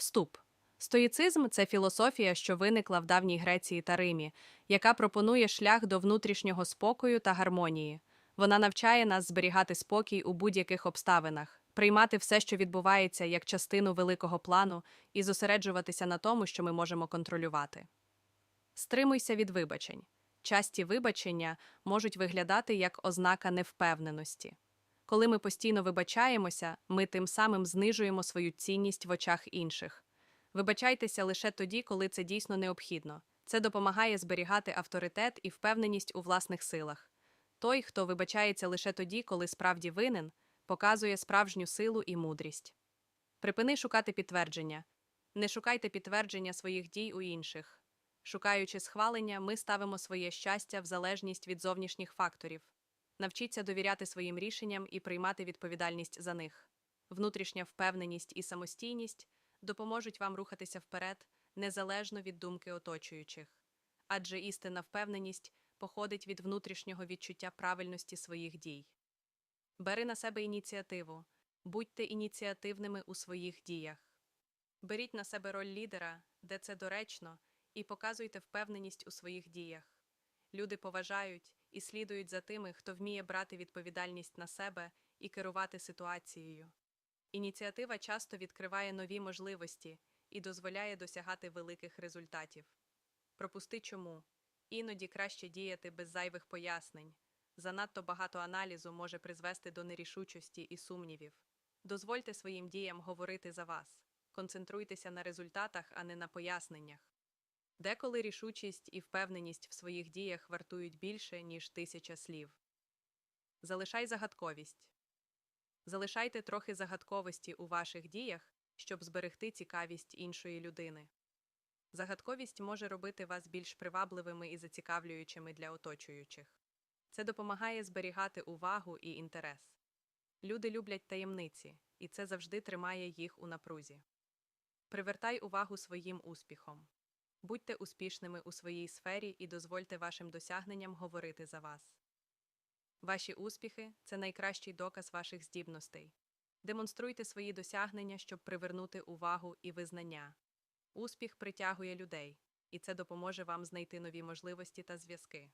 Вступ. Стоїцизм це філософія, що виникла в давній Греції та Римі, яка пропонує шлях до внутрішнього спокою та гармонії. Вона навчає нас зберігати спокій у будь-яких обставинах, приймати все, що відбувається, як частину великого плану, і зосереджуватися на тому, що ми можемо контролювати. Стримуйся від вибачень. Часті вибачення можуть виглядати як ознака невпевненості. Коли ми постійно вибачаємося, ми тим самим знижуємо свою цінність в очах інших. Вибачайтеся лише тоді, коли це дійсно необхідно. Це допомагає зберігати авторитет і впевненість у власних силах. Той, хто вибачається лише тоді, коли справді винен, показує справжню силу і мудрість. Припини шукати підтвердження. Не шукайте підтвердження своїх дій у інших. Шукаючи схвалення, ми ставимо своє щастя в залежність від зовнішніх факторів. Навчіться довіряти своїм рішенням і приймати відповідальність за них. Внутрішня впевненість і самостійність допоможуть вам рухатися вперед незалежно від думки оточуючих. Адже істинна впевненість походить від внутрішнього відчуття правильності своїх дій. Бери на себе ініціативу, будьте ініціативними у своїх діях. Беріть на себе роль лідера, де це доречно, і показуйте впевненість у своїх діях. Люди поважають і слідують за тими, хто вміє брати відповідальність на себе і керувати ситуацією. Ініціатива часто відкриває нові можливості і дозволяє досягати великих результатів. Пропусти чому. Іноді краще діяти без зайвих пояснень. Занадто багато аналізу може призвести до нерішучості і сумнівів. Дозвольте своїм діям говорити за вас. Концентруйтеся на результатах, а не на поясненнях. Деколи рішучість і впевненість в своїх діях вартують більше, ніж тисяча слів. Залишай загадковість. Залишайте трохи загадковості у ваших діях, щоб зберегти цікавість іншої людини. Загадковість може робити вас більш привабливими і зацікавлюючими для оточуючих. Це допомагає зберігати увагу і інтерес. Люди люблять таємниці, і це завжди тримає їх у напрузі. Привертай увагу своїм успіхом. Будьте успішними у своїй сфері і дозвольте вашим досягненням говорити за вас. Ваші успіхи це найкращий доказ ваших здібностей. Демонструйте свої досягнення, щоб привернути увагу і визнання. Успіх притягує людей, і це допоможе вам знайти нові можливості та зв'язки.